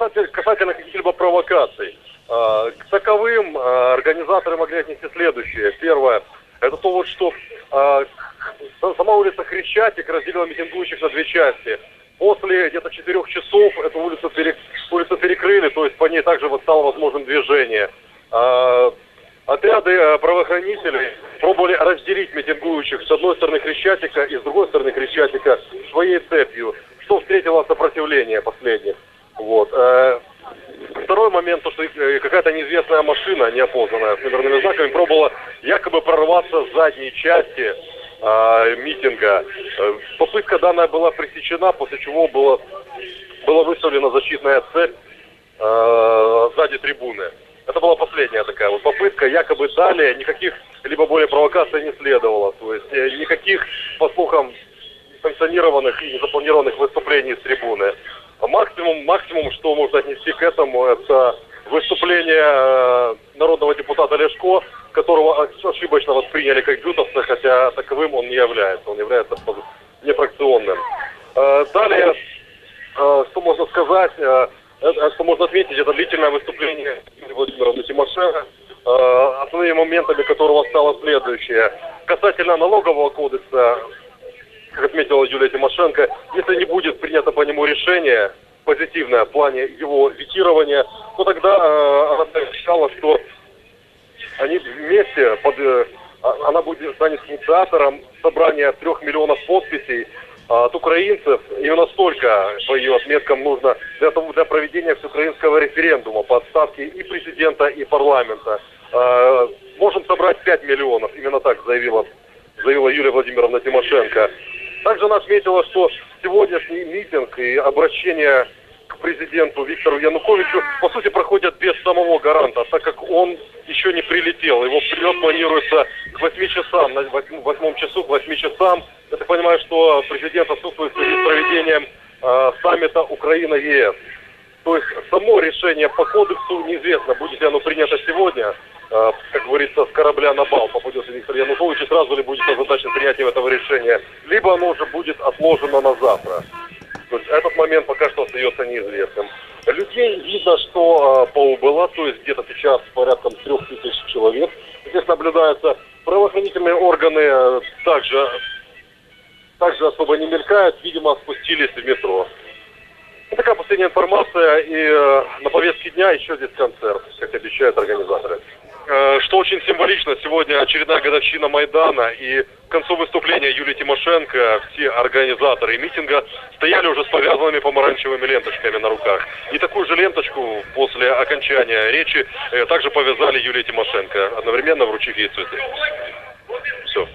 касательно, касательно каких-либо провокаций. Э, к таковым э, организаторы могли отнести следующее. Первое, это то вот, что э, сама улица Хрещатик разделила митингующих на две части. После где-то четырех часов эту улицу, перек... улицу перекрыли, то есть по ней также вот стало возможным движение. Отряды правоохранителей пробовали разделить митингующих с одной стороны Хрещатика и с другой стороны Хрещатика своей цепью, что встретило сопротивление последних. Вот. Э, Второй момент, то, что э, какая-то неизвестная машина, неопознанная, с номерными знаками, пробовала якобы прорваться с задней части э, митинга. Попытка данная была пресечена, после чего было, была выставлена защитная цепь э, сзади трибуны. Это была последняя такая вот попытка. Якобы далее никаких либо более провокаций не следовало. То есть э, никаких, по слухам, санкционированных и незапланированных выступлений с трибуны. А максимум, максимум, что можно отнести к этому, это выступление э, народного депутата Лешко, которого ошибочно восприняли как бютовца, хотя таковым он не является. Он является нефракционным. Э, далее, э, что можно сказать, что можно отметить, это длительное выступление Владимира Тимошенко, основными моментами которого стало следующее. Касательно налогового кодекса, как отметила Юлия Тимошенко, если не будет принято по нему решение позитивное в плане его витирования, то тогда э, она обещала, что они вместе, под, э, она будет станет инициатором собрания трех миллионов подписей от украинцев. Именно столько, по ее отметкам, нужно для, того, для проведения всеукраинского референдума по отставке и президента, и парламента. Э, можем собрать 5 миллионов, именно так заявила, заявила Юлия Владимировна Тимошенко. Также она отметила, что сегодняшний митинг и обращение к президенту Виктору Януковичу, по сути, проходят без самого гаранта, так как он еще не прилетел. Его прилет планируется к 8 часам, на 8 часу к 8 часам. Я так понимаю, что президент отсутствует в связи с проведением э, саммита Украина-ЕС. То есть само решение по кодексу неизвестно, будет ли оно принято сегодня, как говорится, с корабля на бал попадет Виктор Янукович, и сразу ли будет озадачен принятием этого решения, либо оно уже будет отложено на завтра. То есть этот момент пока что остается неизвестным. Людей видно, что э, поубыло, то есть где-то сейчас порядка трех тысяч человек. Здесь наблюдаются правоохранительные органы, э, также, также особо не мелькают, видимо, спустились в метро. Такая последняя информация, и э, на повестке дня еще здесь концерт, как обещают организаторы. Э, что очень символично, сегодня очередная годовщина Майдана, и к концу выступления Юлии Тимошенко все организаторы митинга стояли уже с повязанными помаранчевыми ленточками на руках. И такую же ленточку после окончания речи э, также повязали Юлии Тимошенко, одновременно вручив ей цветы. Все.